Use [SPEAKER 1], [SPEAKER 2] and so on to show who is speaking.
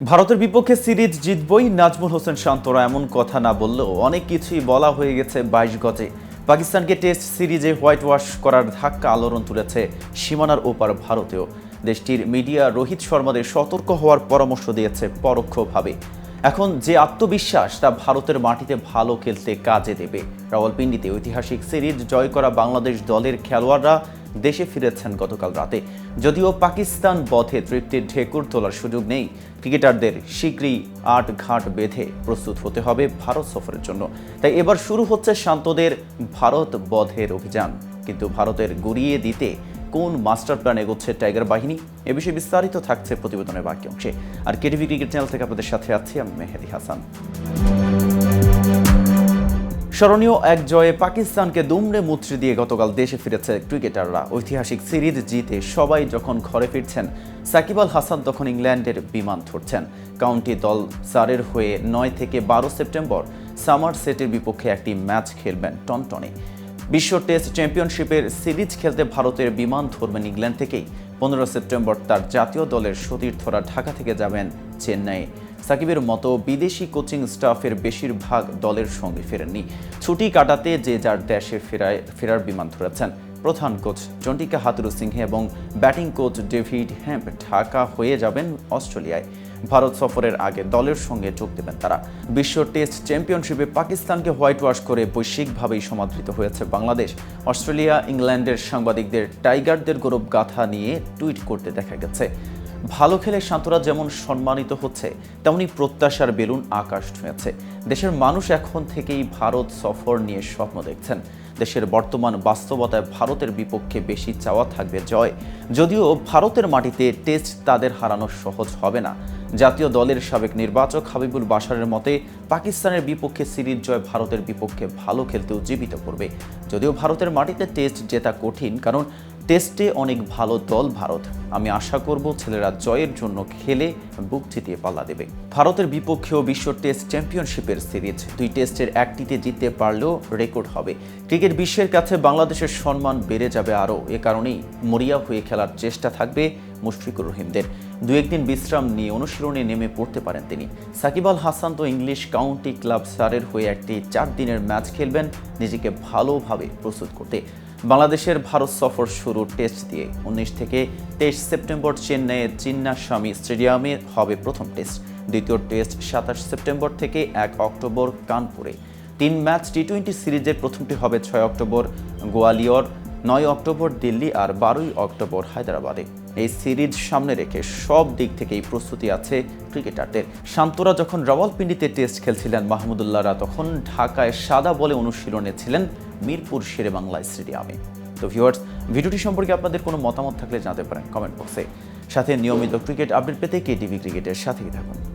[SPEAKER 1] ভারতের বিপক্ষে সিরিজ জিতবই নাজমুল হোসেন শান্তরা এমন কথা না বললেও অনেক কিছুই বলা হয়ে গেছে বাইশ গজে। পাকিস্তানকে টেস্ট সিরিজে হোয়াইট ওয়াশ করার ধাক্কা আলোড়ন তুলেছে সীমানার ওপার ভারতেও দেশটির মিডিয়া রোহিত শর্মাদের সতর্ক হওয়ার পরামর্শ দিয়েছে পরোক্ষভাবে। এখন যে আত্মবিশ্বাস তা ভারতের মাটিতে ভালো খেলতে কাজে দেবে। রাওয়ালপিন্ডিতে ঐতিহাসিক সিরিজ জয় করা বাংলাদেশ দলের খেলোয়াড়রা দেশে ফিরেছেন গতকাল রাতে। যদিও পাকিস্তান বধে তৃপ্তির ঢেকুর তোলার সুযোগ নেই, ক্রিকেটারদের শীঘ্রই আট ঘাট বেঁধে প্রস্তুত হতে হবে ভারত সফরের জন্য। তাই এবার শুরু হচ্ছে শান্তদের ভারত বধের অভিযান। কিন্তু ভারতের গুড়িয়ে দিতে কোন মাস্টার প্ল্যান এগোচ্ছে টাইগার বাহিনী? এ বিষয়ে বিস্তারিত থাকছে প্রতিবেদনের বাকি অংশে। আর কেটিভি ক্রিকেট চ্যানেল থেকে আপনাদের সাথে আছি আমি মেহেদি হাসান। স্মরণীয় এক জয়ে পাকিস্তানকে দুমড়ে মুচড়ে দিয়ে গতকাল দেশে ফিরেছে ক্রিকেটাররা। ঐতিহাসিক সিরিজ জিতে সবাই যখন ঘরে ফিরছেন, সাকিব আল হাসান তখন ইংল্যান্ডের বিমান ধরছেন। কাউন্টি দল সারের হয়ে নয় থেকে বারো সেপ্টেম্বর সামার সেটের বিপক্ষে একটি ম্যাচ খেলবেন টনটনে। বিশ্ব টেস্ট চ্যাম্পিয়নশিপের সিরিজ খেলতে ভারতের বিমান ধরবেন ইংল্যান্ড থেকেই। পনেরো সেপ্টেম্বর তার জাতীয় দলের সতীর্থরা ঢাকা থেকে যাবেন চেন্নাইয়ে। সাকিবের মতো বিদেশি কোচিং স্টাফের বেশিরভাগ দলের সঙ্গে ফেরেননি। ছুটি কাটাতে যে যার দেশে ফেরায়, ফেরার বিমান ধরেছেন। প্রধান কোচ চন্ডিকা হাতুরু সিংহে এবং batting coach David Hemp Dhaka হয়ে যাবেন অস্ট্রেলিয়ায়। ভারত সফরের আগে দলের সঙ্গে যোগ দেবেন তারা। বিশ্ব টেস্ট চ্যাম্পিয়নশিপে পাকিস্তানকে হোয়াইট ওয়াশ করে বৈশ্বিকভাবেই সমাদৃত হয়েছে বাংলাদেশ। অস্ট্রেলিয়া, ইংল্যান্ডের সাংবাদিকদের টাইগারদের গৌরব গাথা নিয়ে টুইট করতে দেখা গেছে। ভালো খেলে শান্তরা যেমন সম্মানিত হচ্ছে, তেমনি প্রত্যাশার বেলুন আকাশ ছুঁয়েছে। দেশের মানুষ এখন থেকেই ভারত সফর নিয়ে স্বপ্ন দেখছেন। দেশের বর্তমান বাস্তবতায় ভারতের বিপক্ষে বেশি চাওয়া থাকবে জয়। যদিও ভারতের মাটিতে টেস্ট তাদের হারানো সহজ হবে না। জাতীয় দলের সাবেক নির্বাচক হাবিবুল বাশারের মতে, পাকিস্তানের বিপক্ষে সিরিজ জয় ভারতের বিপক্ষে ভালো খেলতে উজ্জীবিত করবে। যদিও ভারতের মাটিতে টেস্ট জেতা কঠিন, কারণ টেস্টে অনেক ভালো দল ভারত। আমি আশা করব ছেলেরা জয়ের জন্য খেলে বুক চিতিয়ে পাল্লা দেবে। ভারতের বিপক্ষেও বিশ্ব টেস্ট চ্যাম্পিয়নশিপের সিরিজ। দুই টেস্টের একটিতে জিততে পারলেও রেকর্ড হবে। ক্রিকেট বিশ্বের কাছে বাংলাদেশের সম্মান বেড়ে যাবে আরও। এ কারণেই মরিয়া হয়ে খেলার চেষ্টা থাকবে মুশফিকুর রহিমদের। দু একদিন বিশ্রাম নিয়ে অনুশীলনে নেমে পড়তে পারেন তিনি। সাকিব আল হাসান তো ইংলিশ কাউন্টি ক্লাব সারের হয়ে একটি চার দিনের ম্যাচ খেলবেন। নিজেকে ভালোভাবে প্রস্তুত করতে বাংলাদেশের ভারত সফর শুরু টেস্ট দিয়ে। উনিশ থেকে তেইশ সেপ্টেম্বর চেন্নাইয়ের চিন্নাস্বামী স্টেডিয়ামে হবে প্রথম টেস্ট। দ্বিতীয় টেস্ট সাতাশ সেপ্টেম্বর থেকে এক অক্টোবর কানপুরে। তিন ম্যাচ টি টোয়েন্টি সিরিজের প্রথমটি হবে ছয় অক্টোবর গোয়ালিয়র, নয় অক্টোবর দিল্লি আর বারোই অক্টোবর হায়দ্রাবাদে। এই সিরিজ সামনে রেখে সব দিক থেকেই প্রস্তুতি আছে ক্রিকেটারদের। শান্তরা যখন রাওয়ালপিন্ডিতে টেস্ট খেলছিলেন মাহমুদুল্লাহরা তখন ঢাকায় সাদা বলে অনুশীলনে ছিলেন মিরপুর শেরেবাংলা স্টেডিয়ামে। তো ভিউয়ার্স, ভিডিওটি সম্পর্কে আপনাদের কোনো মতামত থাকলে জানাতে পারেন কমেন্ট বক্সে। সাথে নিয়মিত ক্রিকেট আপডেট পেতে কে টিভি ক্রিকেটের সাথেই থাকুন।